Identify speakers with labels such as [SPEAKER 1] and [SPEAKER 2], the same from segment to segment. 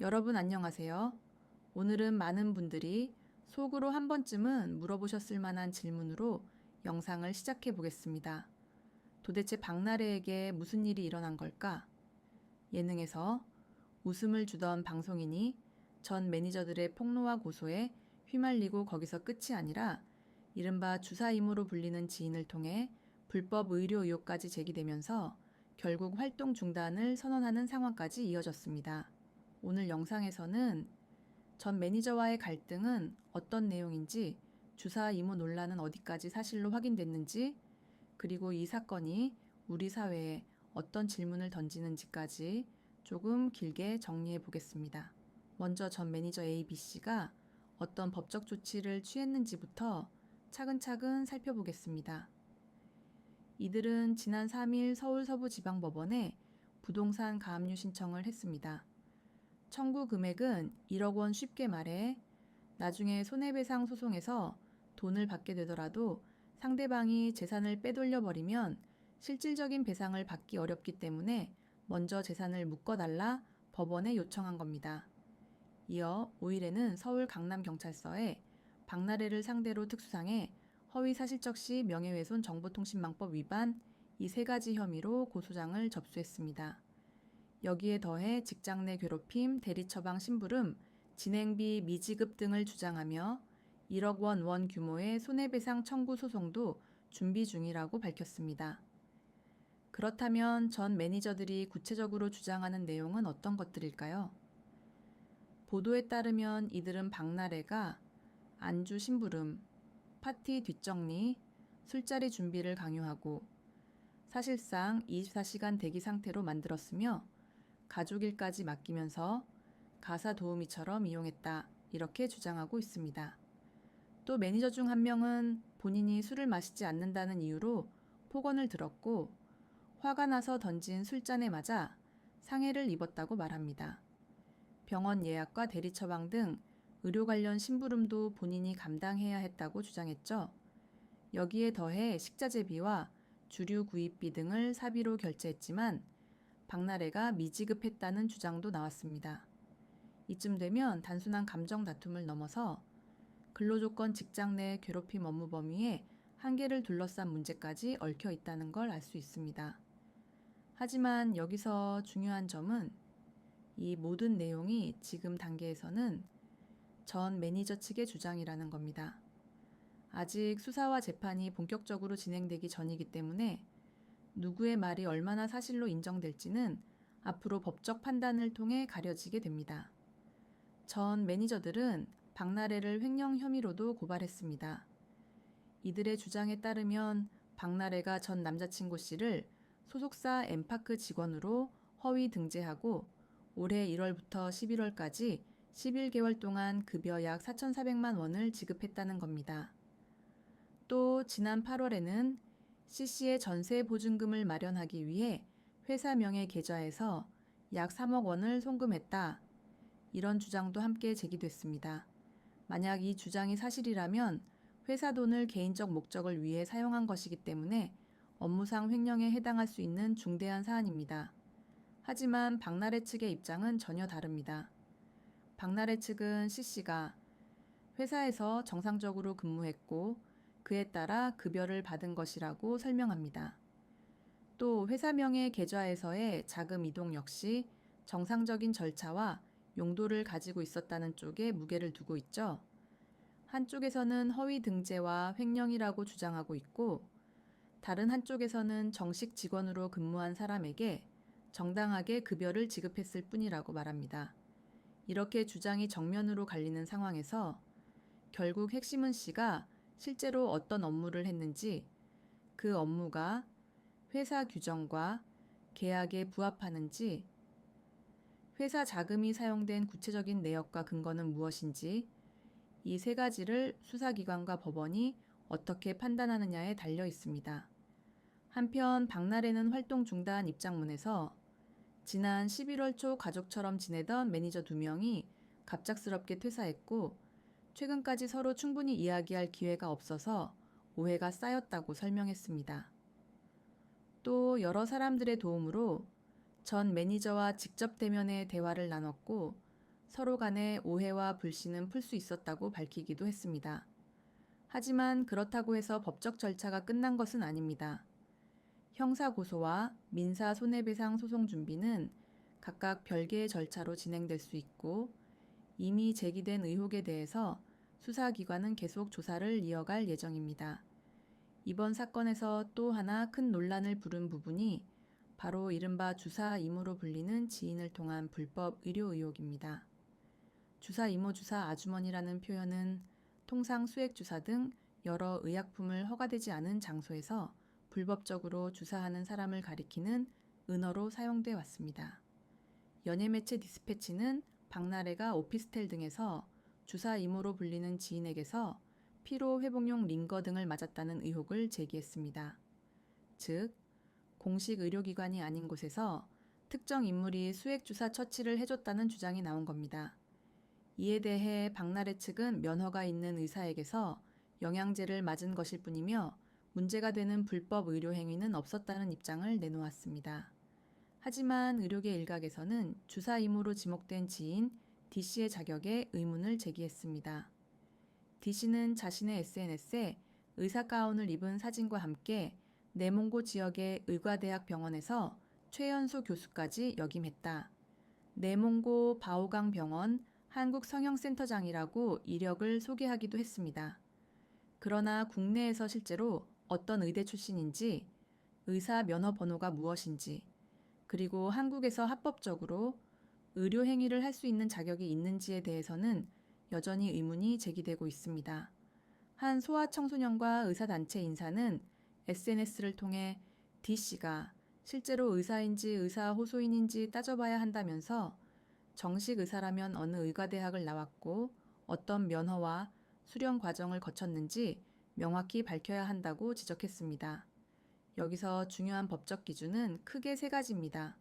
[SPEAKER 1] 여러분 안녕하세요. 오늘은 많은 분들이 속으로 한 번쯤은 물어보셨을 만한 질문으로 영상을 시작해 보겠습니다. 도대체 박나래에게 무슨 일이 일어난 걸까? 예능에서 웃음을 주던 방송인이 전 매니저들의 폭로와 고소에 휘말리고 거기서 끝이 아니라 이른바 주사임으로 불리는 지인을 통해 불법 의료 의혹까지 제기되면서 결국 활동 중단을 선언하는 상황까지 이어졌습니다. 오늘 영상에서는 전 매니저와의 갈등은 어떤 내용인지 주사 이모 논란은 어디까지 사실로 확인됐는지 그리고 이 사건이 우리 사회에 어떤 질문을 던지는지까지 조금 길게 정리해 보겠습니다. 먼저 전 매니저 ABC가 어떤 법적 조치를 취했는지부터 차근차근 살펴보겠습니다. 이들은 지난 3일 서울 서부지방법원에 부동산 가압류 신청을 했습니다. 청구 금액은 1억 원 쉽게 말해 나중에 손해배상 소송에서 돈을 받게 되더라도 상대방이 재산을 빼돌려 버리면 실질적인 배상을 받기 어렵기 때문에 먼저 재산을 묶어달라 법원에 요청한 겁니다. 이어 5일에는 서울 강남경찰서에 박나래를 상대로 특수상해 허위 사실적 시 명예훼손 정보통신망법 위반 이 세 가지 혐의로 고소장을 접수했습니다. 여기에 더해 직장 내 괴롭힘, 대리 처방 심부름, 진행비 미지급 등을 주장하며 1억 원 원 규모의 손해배상 청구 소송도 준비 중이라고 밝혔습니다. 그렇다면 전 매니저들이 구체적으로 주장하는 내용은 어떤 것들일까요? 보도에 따르면 이들은 박나래가 안주 심부름, 파티 뒷정리, 술자리 준비를 강요하고 사실상 24시간 대기 상태로 만들었으며 가족 일까지 맡기면서 가사 도우미처럼 이용했다. 이렇게 주장하고 있습니다. 또 매니저 중 한 명은 본인이 술을 마시지 않는다는 이유로 폭언을 들었고 화가 나서 던진 술잔에 맞아 상해를 입었다고 말합니다. 병원 예약과 대리 처방 등 의료 관련 심부름도 본인이 감당해야 했다고 주장했죠. 여기에 더해 식자재비와 주류 구입비 등을 사비로 결제했지만 박나래가 미지급했다는 주장도 나왔습니다. 이쯤 되면 단순한 감정 다툼을 넘어서 근로조건 직장 내 괴롭힘 업무 범위에 한계를 둘러싼 문제까지 얽혀 있다는 걸 알 수 있습니다. 하지만 여기서 중요한 점은 이 모든 내용이 지금 단계에서는 전 매니저 측의 주장이라는 겁니다. 아직 수사와 재판이 본격적으로 진행되기 전이기 때문에 누구의 말이 얼마나 사실로 인정될지는 앞으로 법적 판단을 통해 가려지게 됩니다. 전 매니저들은 박나래를 횡령 혐의로도 고발했습니다. 이들의 주장에 따르면 박나래가 전 남자친구 씨를 소속사 엠파크 직원으로 허위 등재하고 올해 1월부터 11월까지 11개월 동안 급여 약 4,400만 원을 지급했다는 겁니다. 또 지난 8월에는 CC의 전세 보증금을 마련하기 위해 회사 명의 계좌에서 약 3억 원을 송금했다. 이런 주장도 함께 제기됐습니다. 만약 이 주장이 사실이라면 회사 돈을 개인적 목적을 위해 사용한 것이기 때문에 업무상 횡령에 해당할 수 있는 중대한 사안입니다. 하지만 박나래 측의 입장은 전혀 다릅니다. 박나래 측은 C씨가 회사에서 정상적으로 근무했고 그에 따라 급여를 받은 것이라고 설명합니다. 또 회사명의 계좌에서의 자금 이동 역시 정상적인 절차와 용도를 가지고 있었다는 쪽에 무게를 두고 있죠. 한쪽에서는 허위 등재와 횡령이라고 주장하고 있고, 다른 한쪽에서는 정식 직원으로 근무한 사람에게 정당하게 급여를 지급했을 뿐이라고 말합니다. 이렇게 주장이 정면으로 갈리는 상황에서 결국 핵심은 씨가 실제로 어떤 업무를 했는지 그 업무가 회사 규정과 계약에 부합하는지 회사 자금이 사용된 구체적인 내역과 근거는 무엇인지 이 세 가지를 수사기관과 법원이 어떻게 판단하느냐에 달려 있습니다. 한편 박나래는 활동 중단 입장문에서 지난 11월 초 가족처럼 지내던 매니저 두 명이 갑작스럽게 퇴사했고 최근까지 서로 충분히 이야기할 기회가 없어서 오해가 쌓였다고 설명했습니다. 또 여러 사람들의 도움으로 전 매니저와 직접 대면해 대화를 나눴고 서로 간의 오해와 불신은 풀 수 있었다고 밝히기도 했습니다. 하지만 그렇다고 해서 법적 절차가 끝난 것은 아닙니다. 형사 고소와 민사 손해배상 소송 준비는 각각 별개의 절차로 진행될 수 있고 이미 제기된 의혹에 대해서 수사기관은 계속 조사를 이어갈 예정입니다. 이번 사건에서 또 하나 큰 논란을 부른 부분이 바로 이른바 주사 임으로 불리는 지인을 통한 불법 의료 의혹입니다. 주사 이모 주사 아주머니라는 표현은 통상 수액 주사 등 여러 의약품을 허가되지 않은 장소에서 불법적으로 주사하는 사람을 가리키는 은어로 사용돼 왔습니다. 연예매체 디스패치는 박나래가 오피스텔 등에서 주사 이모로 불리는 지인에게서 피로 회복용 링거 등을 맞았다는 의혹을 제기했습니다. 즉, 공식 의료기관이 아닌 곳에서 특정 인물이 수액 주사 처치를 해줬다는 주장이 나온 겁니다. 이에 대해 박나래 측은 면허가 있는 의사에게서 영양제를 맞은 것일 뿐이며 문제가 되는 불법 의료 행위는 없었다는 입장을 내놓았습니다. 하지만 의료계 일각에서는 주사 임무로 지목된 지인 D씨의 자격에 의문을 제기했습니다. D씨는 자신의 SNS에 의사 가운을 입은 사진과 함께 내몽고 지역의 의과대학 병원에서 최연소 교수까지 역임했다. 내몽고 바오강 병원 한국성형센터장이라고 이력을 소개하기도 했습니다. 그러나 국내에서 실제로 어떤 의대 출신인지, 의사 면허 번호가 무엇인지, 그리고 한국에서 합법적으로 의료 행위를 할 수 있는 자격이 있는지에 대해서는 여전히 의문이 제기되고 있습니다. 한 소아청소년과 의사단체 인사는 SNS를 통해 D씨가 실제로 의사인지 의사 호소인인지 따져봐야 한다면서 정식 의사라면 어느 의과대학을 나왔고 어떤 면허와 수련 과정을 거쳤는지 명확히 밝혀야 한다고 지적했습니다. 여기서 중요한 법적 기준은 크게 세 가지입니다.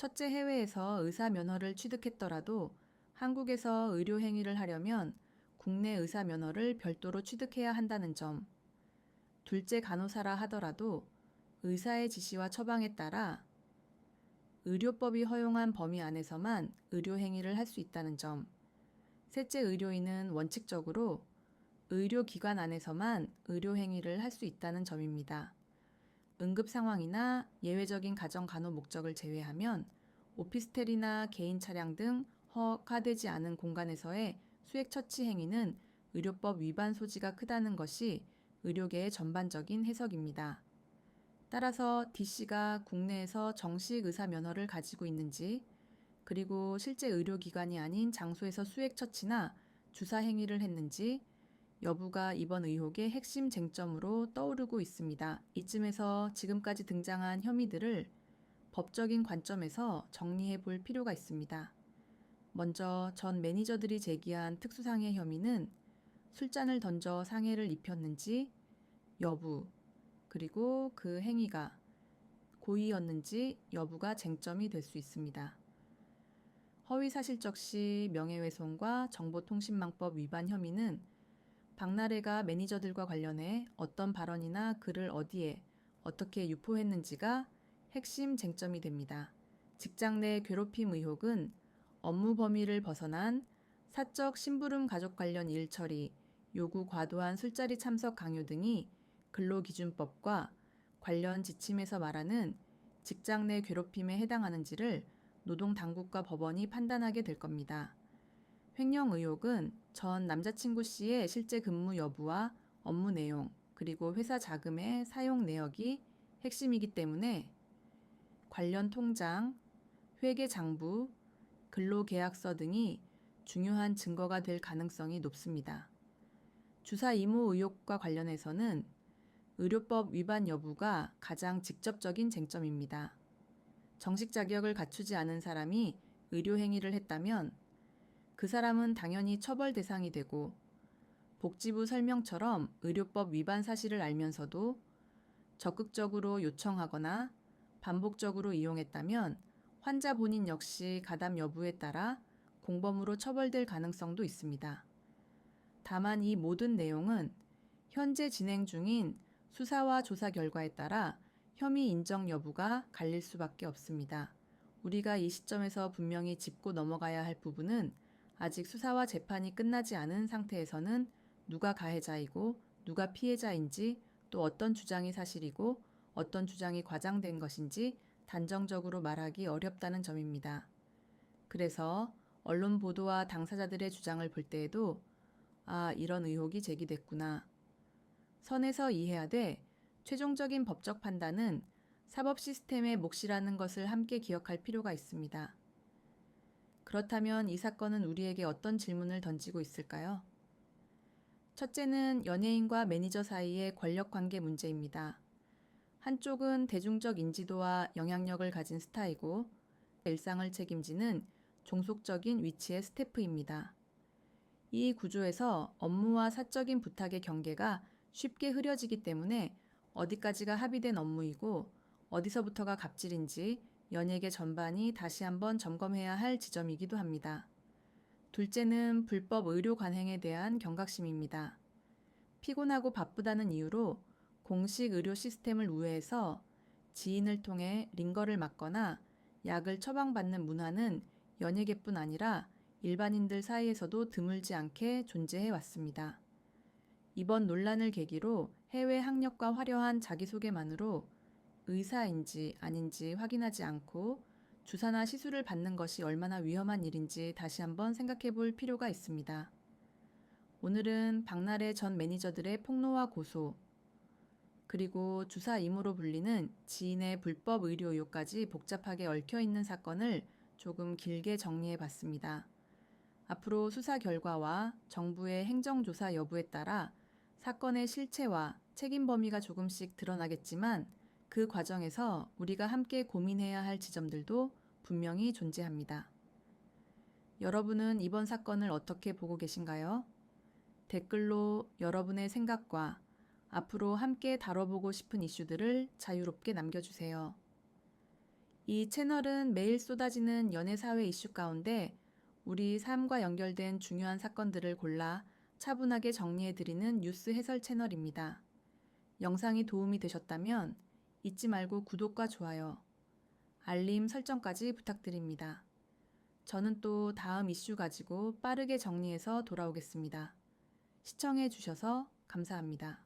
[SPEAKER 1] 첫째, 해외에서 의사 면허를 취득했더라도 한국에서 의료 행위를 하려면 국내 의사 면허를 별도로 취득해야 한다는 점. 둘째, 간호사라 하더라도 의사의 지시와 처방에 따라 의료법이 허용한 범위 안에서만 의료 행위를 할 수 있다는 점. 셋째, 의료인은 원칙적으로 의료기관 안에서만 의료 행위를 할 수 있다는 점입니다. 응급 상황이나 예외적인 가정 간호 목적을 제외하면 오피스텔이나 개인 차량 등 허가되지 않은 공간에서의 수액 처치 행위는 의료법 위반 소지가 크다는 것이 의료계의 전반적인 해석입니다. 따라서 D씨가 국내에서 정식 의사 면허를 가지고 있는지, 그리고 실제 의료기관이 아닌 장소에서 수액 처치나 주사 행위를 했는지 여부가 이번 의혹의 핵심 쟁점으로 떠오르고 있습니다. 이쯤에서 지금까지 등장한 혐의들을 법적인 관점에서 정리해 볼 필요가 있습니다. 먼저 전 매니저들이 제기한 특수상해 혐의는 술잔을 던져 상해를 입혔는지 여부, 그리고 그 행위가 고의였는지 여부가 쟁점이 될 수 있습니다. 허위사실적 시 명예훼손과 정보통신망법 위반 혐의는 박나래가 매니저들과 관련해 어떤 발언이나 글을 어디에 어떻게 유포했는지가 핵심 쟁점이 됩니다. 직장 내 괴롭힘 의혹은 업무 범위를 벗어난 사적 심부름 가족 관련 일 처리, 요구 과도한 술자리 참석 강요 등이 근로기준법과 관련 지침에서 말하는 직장 내 괴롭힘에 해당하는지를 노동당국과 법원이 판단하게 될 겁니다. 횡령 의혹은 전 남자친구 씨의 실제 근무 여부와 업무 내용, 그리고 회사 자금의 사용 내역이 핵심이기 때문에 관련 통장, 회계 장부, 근로계약서 등이 중요한 증거가 될 가능성이 높습니다. 주사 이모 의혹과 관련해서는 의료법 위반 여부가 가장 직접적인 쟁점입니다. 정식 자격을 갖추지 않은 사람이 의료 행위를 했다면 그 사람은 당연히 처벌 대상이 되고 복지부 설명처럼 의료법 위반 사실을 알면서도 적극적으로 요청하거나 반복적으로 이용했다면 환자 본인 역시 가담 여부에 따라 공범으로 처벌될 가능성도 있습니다. 다만 이 모든 내용은 현재 진행 중인 수사와 조사 결과에 따라 혐의 인정 여부가 갈릴 수밖에 없습니다. 우리가 이 시점에서 분명히 짚고 넘어가야 할 부분은 아직 수사와 재판이 끝나지 않은 상태에서는 누가 가해자이고 누가 피해자인지 또 어떤 주장이 사실이고 어떤 주장이 과장된 것인지 단정적으로 말하기 어렵다는 점입니다. 그래서 언론 보도와 당사자들의 주장을 볼 때에도 아, 이런 의혹이 제기됐구나. 선에서 이해하되 최종적인 법적 판단은 사법 시스템의 몫이라는 것을 함께 기억할 필요가 있습니다. 그렇다면 이 사건은 우리에게 어떤 질문을 던지고 있을까요? 첫째는 연예인과 매니저 사이의 권력 관계 문제입니다. 한쪽은 대중적 인지도와 영향력을 가진 스타이고 일상을 책임지는 종속적인 위치의 스태프입니다. 이 구조에서 업무와 사적인 부탁의 경계가 쉽게 흐려지기 때문에 어디까지가 합의된 업무이고 어디서부터가 갑질인지 연예계 전반이 다시 한번 점검해야 할 지점이기도 합니다. 둘째는 불법 의료 관행에 대한 경각심입니다. 피곤하고 바쁘다는 이유로 공식 의료 시스템을 우회해서 지인을 통해 링거를 맞거나 약을 처방받는 문화는 연예계뿐 아니라 일반인들 사이에서도 드물지 않게 존재해 왔습니다. 이번 논란을 계기로 해외 학력과 화려한 자기소개만으로 의사인지 아닌지 확인하지 않고 주사나 시술을 받는 것이 얼마나 위험한 일인지 다시 한번 생각해 볼 필요가 있습니다. 오늘은 박나래 전 매니저들의 폭로와 고소, 그리고 주사 임으로 불리는 지인의 불법 의료 의혹까지 복잡하게 얽혀 있는 사건을 조금 길게 정리해 봤습니다. 앞으로 수사 결과와 정부의 행정조사 여부에 따라 사건의 실체와 책임 범위가 조금씩 드러나겠지만 그 과정에서 우리가 함께 고민해야 할 지점들도 분명히 존재합니다. 여러분은 이번 사건을 어떻게 보고 계신가요? 댓글로 여러분의 생각과 앞으로 함께 다뤄보고 싶은 이슈들을 자유롭게 남겨주세요. 이 채널은 매일 쏟아지는 연예사회 이슈 가운데 우리 삶과 연결된 중요한 사건들을 골라 차분하게 정리해드리는 뉴스 해설 채널입니다. 영상이 도움이 되셨다면 잊지 말고 구독과 좋아요, 알림 설정까지 부탁드립니다. 저는 또 다음 이슈 가지고 빠르게 정리해서 돌아오겠습니다. 시청해 주셔서 감사합니다.